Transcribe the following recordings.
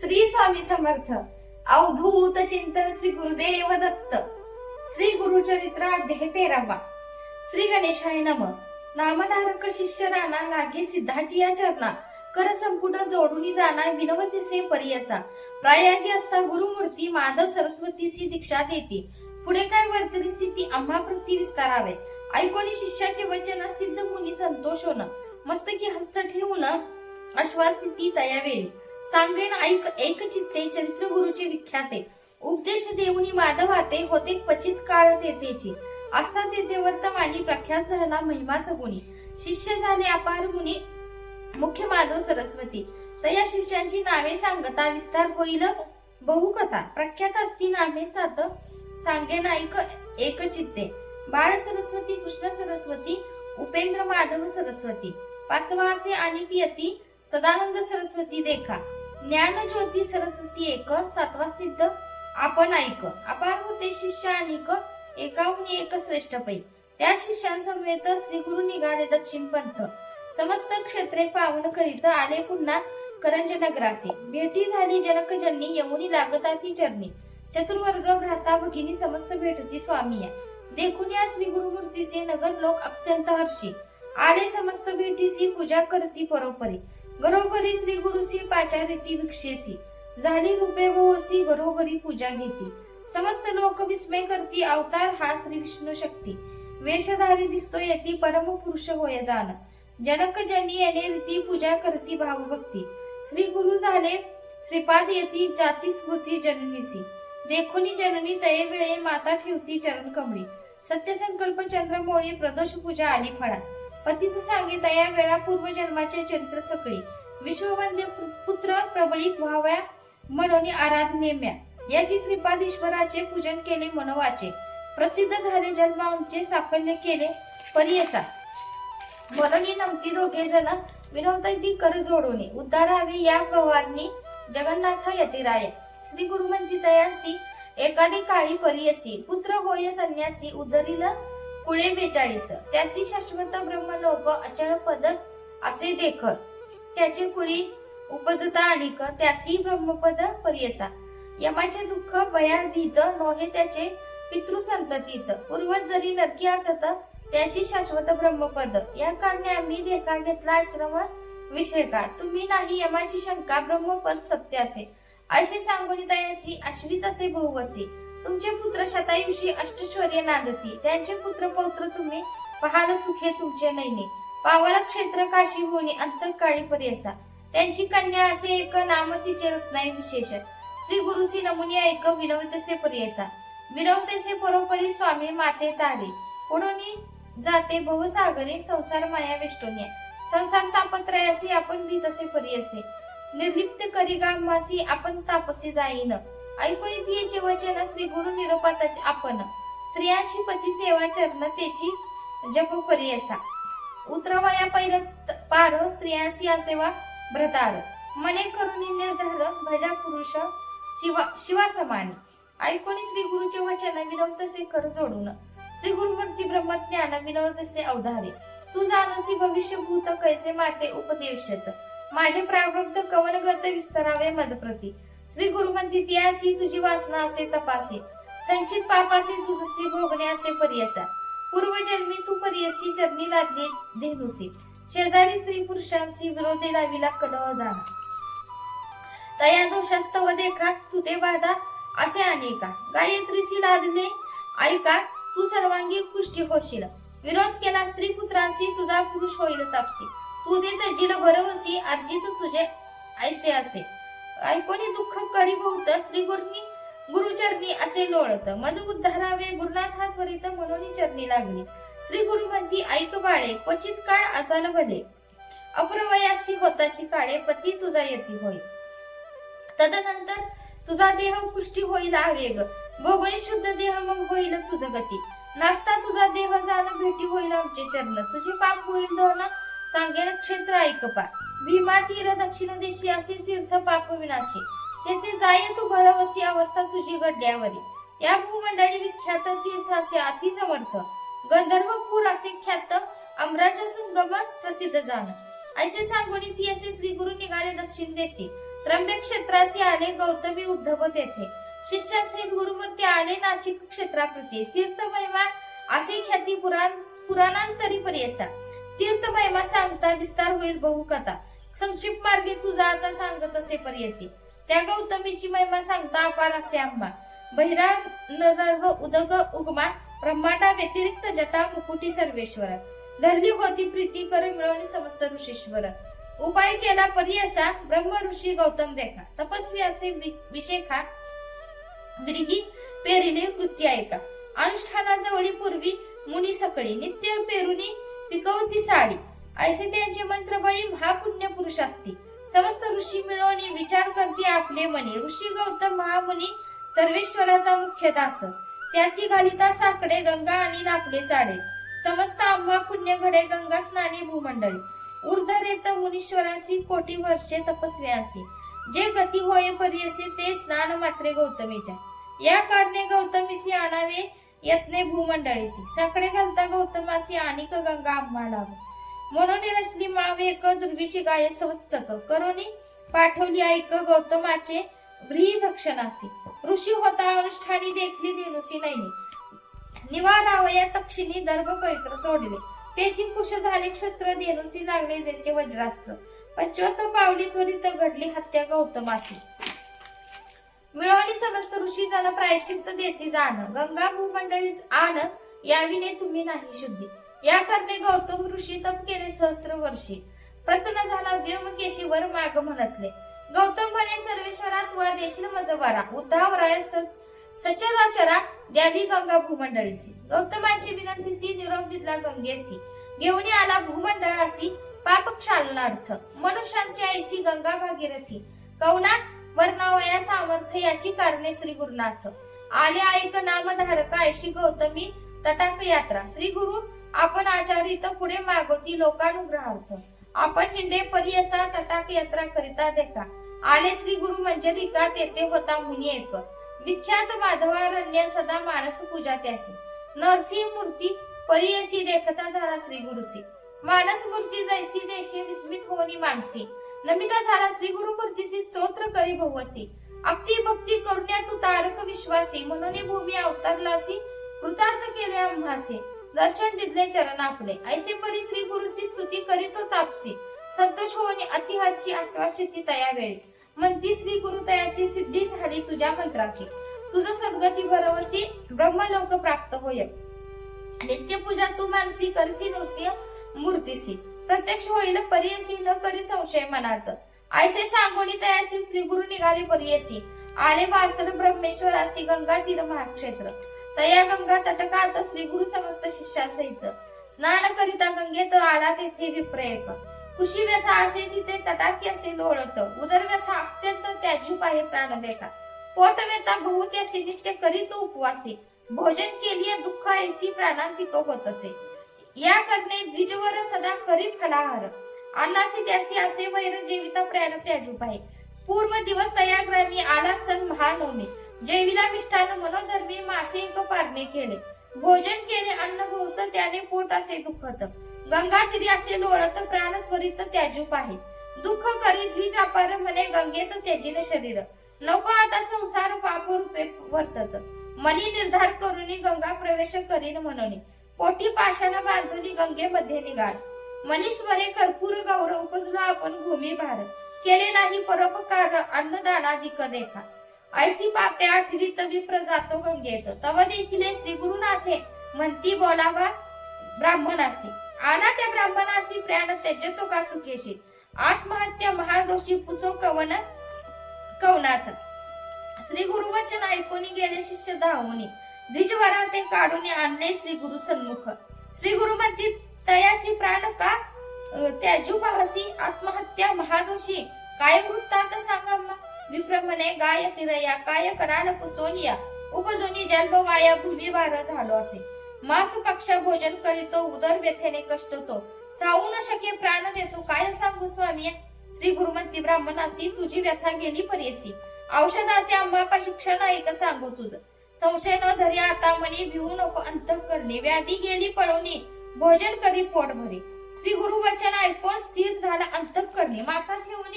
श्री स्वामी समर्थ. अवधूत चिंतन श्री गुरुदेव दत्त. श्री गुरुचरित्र अध्याय तेरावा. श्री गणेशाय नम. नामधारक शिष्य राणा लागे सिद्धाची या चरणा कर संपुट जोडून जाणार विनवतीसे परियसा. प्रायागी असता गुरुमूर्ती माधव सरस्वतीसी दीक्षा देते. पुढे काय वर्तरी स्थिती आम्हा प्रती विस्तारावे. ऐकोनी शिष्याचे वचन सिद्ध मुनी संतोष होण. मस्तकी हस्त ठेवून अश्वासिती तयावेळी सांगेन ऐक एक चित्ते चरित्र गुरुचे विख्याते. उपदेश देऊनी माधवाते होते क्वचित काळ तेथेची. असता तेथे वर्तमानी प्रख्यात झाला महिमा सगुणी शिष्य झाले अपार मुनी मुख्य माधव सरस्वती. तया शिष्यांची नावे सांगता विस्तार होईल बहुकथा. प्रख्यात असती नामे सात सांगे नाईक एक चित्ते. बाळ सरस्वती कृष्ण सरस्वती उपेंद्र माधव सरस्वती. पाचवा असे आणि यती सदानंद सरस्वती देखा. ज्ञान ज्योती सरस्वती एक सातवा सिद्ध आपण ऐक. अपार होते शिष्य अनिक एकाहून एक श्रेष्ठ पै त्या शिष्यांसमवेत श्री गुरु निघाले दक्षिण पंथ. समस्त क्षेत्रे पावन करीत आले पुन्हा करंज नगरासे भेटी झाली जनक जननी यमुनी लागता ती चरणी. चतुर्वर्ग भ्राता भगिनी समस्त भेटती स्वामी देखून या श्री गुरुमूर्तीचे नगर लोक अत्यंत हर्षी. आले समस्त भेटीसी पूजा करती परोपरी. घरोघरी श्री गुरुसी पाचारिती भिक्षेसी. झाली रूपे भोवसी घरोघरी पूजा घेती. समस्त लोक विस्मय करती अवतार हा श्री विष्णू शक्ती. वेशधारी दिसतो येती परम पुरुष होय जाण. जनक जनी येणे रीती पूजा करती भावभक्ती. श्री गुरु झाले श्रीपाद येती जाती स्मृती जननीसी. देखुनी जननी तये वेळे माता ठेवती चरण कमळी सत्यसंकल्प चंद्रमोळी प्रदोष पूजा आली फळा. पतीचं सांगे या वेळा पूर्व जन्माचे चरित्र सकळी विश्ववंद्य पुत्र प्रबळीक व्हाव्या म्हणून आराधनेम्या याची श्रीपाद ईश्वराचे पूजन केले मनोवाचे. प्रसिद्ध झाले जन्म आमचे साफल्य केले परियसा म्हणून नमती दोघे जण विनोदी कर जोडून उद्धारावी या भवानी जगन्नाथ यतिराय. श्री गुरुमंती तयासी एकादी काळी परियसी पुत्र होय संन्यासी उद्धरील कुळे बेचाळीस. त्यासी शाश्वत ब्रह्मलोक अचळ पद असे देख त्याचे कुळी उपजता आणिक त्यासी ब्रह्मपद परियसा. यमाचे दुःख भया भीत नोहे त्याचे पितृसंततीत. पूर्वज जरी नक्की असत त्याची शाश्वत ब्रह्मपद. या कारणे आम्ही देखा घेतला आश्रम विषय का तुम्ही नाही यमाची शंका ब्रह्मपद सत्य असे असे सांगून तयासी अश्वित असे बहुवसी तुमचे पुत्र शतायुषी अष्टश्वर्य नांदती. त्यांचे पुत्र पौत्र तुम्ही पहाल सुखे तुमचे नैने पावला क्षेत्र काशी होणी अंतकाळी पर्यसा त्यांची कन्या असे एक नाम तिचे रत्नाई विशेष श्री गुरुसी नमुनी ऐक विनवतसे पर्यसा विनवतसे परोपरी स्वामी माते तारे. पुढून जाते भवसागरे संसार माया वेष्टोन्या. संसार तापत्रयासी आपण भीतसे पर्यसे निर्लिप्त करी गामासी आपण तापसे जाईन. ऐकून तिचे वचन श्री गुरु निरोपात आपण स्त्रियांशी पती सेवा चरण त्याची जप परियसा उतरवाया पहिलं पार स्त्रियांशी असेवा भ्रतार. मने करुणी निर्धार भजा पुरुष शिवा शिवा समान ऐकून श्री गुरुचे वचन विनवतसे कर जोडून. श्री गुरुमूर्ती ब्रह्मज्ञान विनवतसे अवधारे. तू जाणसी भविष्य भूत कैसे माते उपदेशत. माझे प्रारब्ध कवनगत विस्तारावे मजप्रती. श्री गुरुमंती त्यासी तुझी वासना असे तपासे. संचित पापासे तुझसी भोगणे असे परियसा. पूर्वजन्मी तू परियसी चरणी लादली धेनुसी. शेजारी स्त्री पुरुषांशी विरोधी लाविला कडव जाणा. तया दोषास्तव देखा तू ते बाधा असे अनेका. गायत्रीसी लादले ऐका तू सर्वांगी कुष्टी होशील. विरोध केला स्त्री पुत्रासी तुझा पुरुष होईल तापसी तू दे तजील भरवसी अर्जित तुझे ऐसे असे. ऐकोनी दुःख करी बहुत श्री गुरुनी गुरुचरणी असे लोळत. मज उद्धारावे गुरुनाथ हा त्वरित म्हणून चरणी लागली. श्री गुरु म्हणती ऐक बाळे क्वचित काळ असाल भले. अप्रवयासी होताची काळे पती तुझा यती होय. तदनंतर तुझा देह पुष्टी होईल आवेग भोगणी शुद्ध देह मग होईल तुझ गती. नाचता तुझा देह जाण भेटी होईल आमचे चरण. तुझे पाप होईल दोन सांगेन क्षेत्र ऐकपा. भीमा तीर दक्षिण देशी असेल तीर्थ पाप विनाशी. तेथे जाय तू भरवसी अवस्था तुझी गड्ड्यावरी या भूमंडळी विख्यात तीर्थ असे अति समर्थ. गंधर्वपूर असे ख्यात अमराच्या संगमात प्रसिद्ध जाण. ऐसे सांगून ती असे श्री गुरु निघाले दक्षिण देशी. त्र्यंबक क्षेत्रासी आले गौतमी उद्धव तेथे. श्री गुरुमूर्ती आले नाशिक क्षेत्राप्रती. तीर्थ महिमा असे ख्याती पुराण पुराणांतरी पर्यसा तीर्थ महिमा सांगता विस्तार होईल बहुकथा संक्षिप्त मार्गे तुझा आता सांगत असे पर्यसी त्या गौतमीची महिमा सांगता अपार असे आंबा बहिरा नरर्व उदग उगमा ब्रह्मांडा व्यतिरिक्त जटा मुकुटी सर्वेश्वर. धरली होती प्रीती कर मिळवणी समस्त ऋषीश्वर. उपाय केला परी असा ब्रह्म ऋषी गौतम देखा. तपस्वी असे विशेखा ब्रिगी पेरिले कृती ऐका. अनुष्ठानाजवळी पूर्वी मुनी सकळी नित्य पेरुनी पिकवती साडी. ऐसे त्यांचे मंत्रबळी महापुण्य पुरुष असते. समस्त ऋषी मिळवणी विचार करते आपले मने. ऋषी गौतम महामुनी सर्वेश्वराचा मुख्य दास. त्याची घालिता साकडे गंगा आणि लाकडे चाडे. समस्त आम्हा पुण्य घडे गंगा स्नानी भूमंडळी. उर्धरेत मुनीश्वरांशी कोटी वर्षे तपस्व्यांशी जे गती होय परियसे ते स्नान मात्रे गौतमीच्या. या कारणे गौतमीसी आणावे यत्ने भूमंडळीसी साकडे घालता गौतमासी आणि गंगा आम्हाला म्हणून रचली माव एक दुर्बीची गाय स्वस्तक. करोनी पाठवली ऐक गौतमाचे व्री भक्षणासी ऋषी होता अनुष्ठानी देखली दिनुसी नैनी निवारावया तक्षिणी दर्भ पवित्र सोडले. त्याची कुश झाले शस्त्र देनुसी लागले जैसे वज्रास्त्र. पंचवत पावली त्वरित घडली हत्या गौतमासी. मिळवली समस्त ऋषी जण प्रायश्चित्त देते जाण. गंगा भूमंडळी आण याविने तुम्ही नाही शुद्धी. या करणे गौतम ऋषी तप केले सहस्त्र वर्षी. प्रसन्न झाला व्योमकेशी माग म्हणतले. गौतम म्हणे सर्वेश्वरात वर देशील मज वरा. सचराचरा द्यावी गंगा भूमंडळीसी. गौतमाची विनंतीसी निरोप दिला गंगेसी. घेऊन आला भूमंडळासी पाप क्षालनार्थ मनुष्यांची आईसी गंगा भागीरथी. कौना वर्णावया सामर्थ्य याची कारणे श्री गुरुनाथ आले ऐक नामधारक ऐशी गौतमी तटाक यात्रा. श्री गुरु आपण आचार्य इथं पुढे मागवती लोकानुग्रहार्थ. आपण हिंडे परी असा तटाक यात्रा करिता देखा. आले श्री गुरु म्हणजे रिका तेथे होता मुनी एक. विख्यात माधवारण्य सदा मानस पूजा त्यासी. नरसिंह मूर्ती परियसी देखता झाला श्री गुरुसी मानस मूर्ती जैसी देखे विस्मित होणी मानसी. नमिता झाला श्री गुरु स्तोत्र करी भवसी. अक्ती भक्ती करुण्या तू तारक विश्वासी. म्हणून भूमी अवतारलासी. कृतार्थ केले आम्हासी दर्शन दिले चरण आपले. ऐसे परी श्री गुरुसी स्तुती करीतो तापसी. संतोष होणे अतिहाची आश्वासिती तया वेळी. म्हणती श्री गुरु तयासी सिद्धी झाली तुझ्या मंत्रासी तुझ सद्गती भरवसी ब्रह्मलोक प्राप्त होय. नित्य पूजा तू मानसी करसी नृसिंह मूर्तीसी प्रत्यक्ष होईल परियसी न करी संशय मनात ऐसे सांगोनी तयासी श्री गुरु निघाले परियसी. आले वासर ब्रह्मेश्वरासी गंगा तीर महाक्षेत्र. तया गंगा तटकात श्री गुरु समस्त शिष्यासहित. स्नान करिता गंगेत आला तेथे विप्रयक. कुशी व्यथा असे तिथे तटाकी असे लोळत. उदर व्यथा अत्यंत त्याजूप पाहे प्राण देखा पोट व्यथा बहुत असे नित्य करीत उपवासी. भोजन केली दुःख ऐसी प्राणांतिक होत असे. या करणे द्विजवर सदा करी फलाहार. अन्नासी त्यासी असे वैर जेविता प्राण त्याजूप आहे. पूर्व दिवस तयाग्रामी आला सण महानवमी. जेविला मिष्टान मनोधर्मी मासे एक पारणे केले. भोजन केले अन्न भोवत त्याने पोट असे दुखत. गंगा तिरी असे लोळत प्राण त्वरित त्याजूप आहे. दुःख करी द्विज अपार म्हणे गंगेत त्याजीन शरीर. नको आता संसार पाप रूपे वर्तत. मनी निर्धार करून गंगा प्रवेश करीन म्हणून पोटी पाशाला बांधुनी गंगेमध्ये निघाल. मनीस्मरे कर्पूर गौरव उपजलो आपण भूमी भार. केले नाही परोपकार अन्नदानाधिक देखा. ऐसी पापे आठवी विप्र प्रजातो गंगेत. तव देखील श्री गुरुनाथे म्हणती बोलावा ब्राह्मणासी. आना त्या ब्राह्मणासी प्राण त्यजतो का सुखेशी. आत्महत्या महादोषी पुसो कवन कवनाचा. श्री गुरुवचन ऐकून गेले शिष्य धावून. द्विजवरांते काढून आणले श्री गुरु सन्मुख. श्री गुरु म्हणती तयासी प्राण का? त्याजू पाहसी आत्महत्या महादोषी. काय वृत्तांत सांगा विप्रमणे गाय तिरया काय कराल पुसोनिया? उपजोनी जन्म वाया भूमी भार झालो असे. मास पक्ष भोजन करीतो उदर व्यथेने कष्ट तो सावू न शके प्राण देतो काय सांगू स्वामी? श्री गुरुमंती ब्राह्मणासी तुझी व्यथा गेली परेसी औषधाचे आम्हा शिक्षण ऐक सांगू तुझं? संशय न धरी आता मनी भिवू नको अंत करणे. व्याधी गेली पळवणी भोजन करी पोट भरी. श्री गुरु वचन ऐकून स्थिर झाला अंत करणे. माथा ठेवून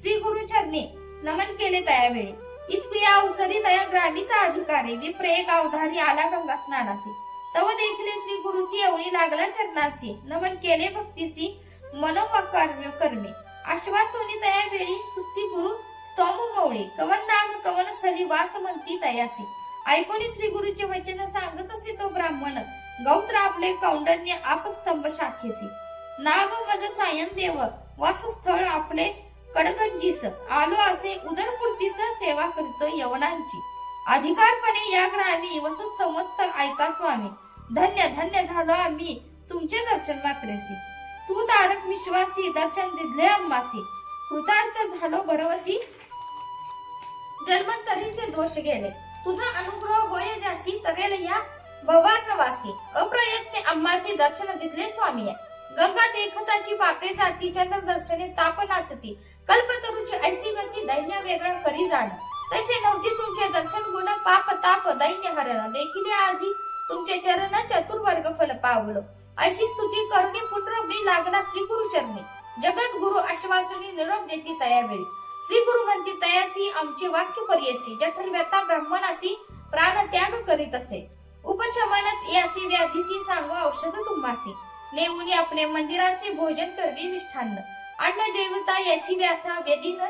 श्री गुरु चरणी नमन केले तयावेळी इतकी अवसरी तया ग्रामीचा अधिकारी विप्रेक अवधारी आला गंगा स्नानासी. तव देखले श्री गुरुसी येऊनी लागला चरणासी. नमन केले भक्तीसी मनोवाकार्य करणे. आश्वासोनी तया वेळी कुस्ती गुरु स्तोम मौळी. कवन नाम कवन स्थली वास म्हणती तयासी. ऐकोनी श्री गुरुचे वचन सांगत असे तो ब्राह्मण गौत्र आपले कौंडन्य आपस्तंभ शाखेसी. नाम मज सायन देव वासस्थळ आपले कडगंजीस आलो असे उदरपूर्तीस सेवा करतो यवनांची. अधिकारपणे या ग्रामी वसु संवत्सर ऐका स्वामी. धन्य धन्य झालो आम्ही तुमचे दर्शन मात्रेसी. तू तारक विश्वासी दर्शन दिले अम्मासी कृतार्थ झालो भरवसी. जन्मंतरीचे दोष गेले. तुझा अनुग्रह होय जासी तरेल या भवानवासी अप्रयत्ने अम्मासी दर्शन दिले स्वामी गंगा देखताची पापे जाती चंद्र दर्शने ताप कल्पतरुची ऐसी गती दैन्य वेगळं करी जाण. तसे नव्हती तुमचे दर्शन गुण पाप ताप दैन्य हरण. देखील आजी तुमचे चरण चतुर्वर्ग फल पावलो. अशी स्तुती करुणी पुत्र मी लागला श्री गुरु चरणी जगत गुरु आश्वासनी निरोप देती तयावेळी. श्री गुरु म्हणती तयासी आमचे वाक्य पर्यसी जठर व्यथा ब्राह्मणासी प्राण त्याग करीत असे. उपशमनात यासी व्याधीसी सांगो औषध तुम्हासी. नेऊनी आपले मंदिराचे भोजन करवी मिष्ठान्न. अन्न जैवता याची व्याथा व्याधी न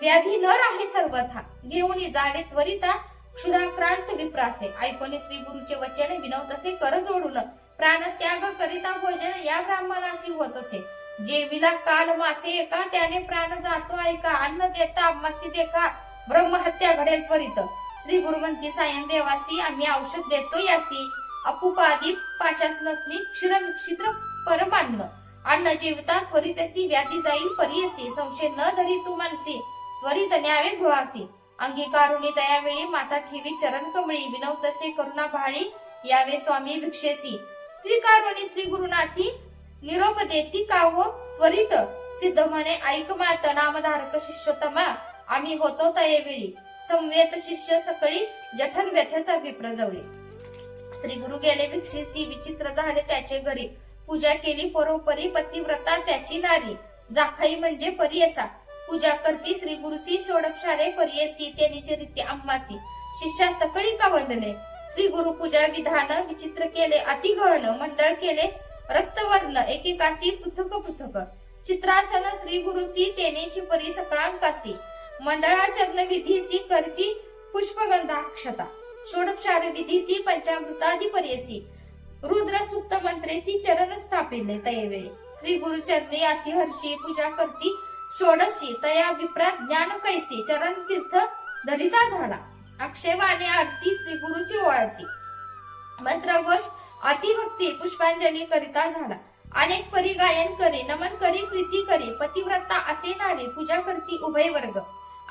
व्याधी न राहे सर्वथा. घेऊन जावे त्वरिता क्षुधाक्रांत विप्रासे. ऐकोनी श्री गुरुचे वचन विनवतसे कर जोडून. प्राण त्याग करिता भोजन या ब्राह्मणासी होत असे. जेवीला काल मासे एका त्याने प्राण जातो ऐका. अन्न देता आम्हासी देखा ब्रह्महत्या घडेल त्वरित. श्री गुरुमंती सायन देवासी आम्ही औषध देतो यासी. अपुपादी पाशास नसली क्षीर क्षित्र परमान्न. अन्न जेवता त्वरितसी व्याधी जाईल परियसी संशय न धरी तू मानसी. त्वरित न्यावे गृहासी. अंगीकारुणी तयावेळी माता ठेवी चरण कमळी. विनवतसे करुणा भाळी यावे स्वामी भिक्षेसी. स्वीकारुणी श्री गुरुनाथी निरोप देती व हो? त्वरित. सिद्ध म्हणे ऐक मात नामधारक शिष्योत्तमा आम्ही होतो तयेवेळी. संवेत शिष्य सकळी जठर व्यथेचा विप्र जवळी. श्री गुरु गेले भिक्षेसी विचित्र झाले त्याचे घरी. पूजा केली परोपरी पतिव्रता त्याची नारी. जाखाई म्हणजे परियसा. पूजा करती श्री गुरुसी षोडपशारे परियसी तेनीचे रीती अम्मासी शिष्या सकळी का वंदने? श्री गुरु पूजा विधान विचित्र केले अतिगहन मंडळ केले रक्तवर्ण एकेकासी पृथक पृथक. चित्रासन श्री गुरुसी तेनेची परी सकळांकासी. मंडळाचरण विधीसी करती पुष्पगंधाक्षता. षोडपशार विधीसी पंचामृतादी पर्यसी रुद्र सुक्त मंत्रेसी चरण स्थापिले तयवेळी. श्री गुरु गुरुचरणी अतिहर्षी पूजा करती षोडशी तया विप्रात ज्ञान कैसी चरण तीर्थ धरिता झाला. अक्षेवाने आरती श्री गुरुची ओळती मंत्रघोष अतिभक्ती पुष्पांजली करिता झाला. अनेक परी गायन करे नमन करी प्रीती करे पतिव्रता असे नारे पूजा करती उभय वर्ग.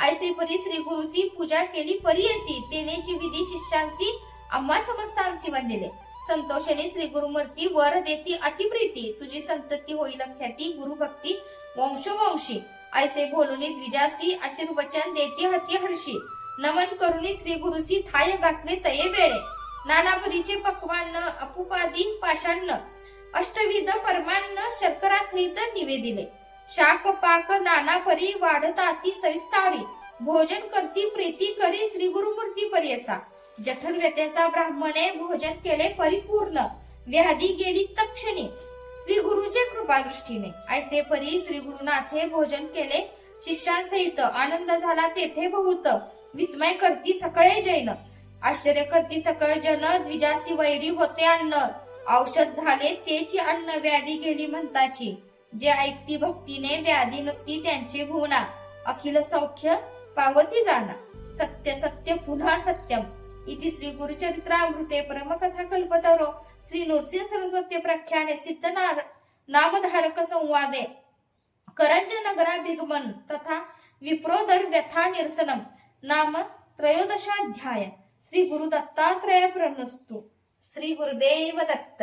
ऐसे परी श्री गुरुसी पूजा केली परियसी तेनेची विधी शिष्यांसी अम्मा समस्तांसी वंदिले. संतोषाने श्री गुरुमूर्ती वर देती अतिप्रीती तुझी संतती होईल ख्याती गुरुभक्ती वंशोवंशी ऐसे बोलुनी द्विजासी आशीर्वचन देती हती हर्षी. नमन करुनी श्री गुरुसी ठाय घातले तये वेळे. नानापरीचे पक्वान्न अपुपादी पाषाण अष्टविध परमान्न शर्करासहित निवेदिले शाक पाक नाना परी वाढताती सविस्तारी भोजन करती प्रीती करी श्री गुरुमूर्ती परियसा. जठर व्यथेचा ब्राह्मणे भोजन केले परिपूर्ण. व्याधी गेली तक्षणी. श्री गुरुचे कृपा दृष्टीने ऐसे परी श्री गुरुनाथे भोजन केले. शिष्यांसहित आनंद झाला तेथे बहुत. विस्मय करती सकळे जैन. आश्चर्य करती सकळ जन द्विजासी वैरी होते अन्न. औषध झाले तेची अन्न व्याधी गेली म्हणताची. जे ऐकती भक्तीने व्याधी नसती त्यांचे भुवना. अखिल सौख्य पावती जाना. सत्य सत्य पुन्हा सत्यम. इति श्री गुरुचरित्रामृते परमकथा कल्पतरो. श्री नृसिंह सरस्वती प्रख्याने सिद्ध नार- नामधारक संवादे. करंज नगराभिगमन तथा विप्रोदर व्यथा निरसनम. नाम त्रयोदशाध्याय. श्री गुरु दत्तात्रय प्रणस्तु श्री गुरुदेव दत्त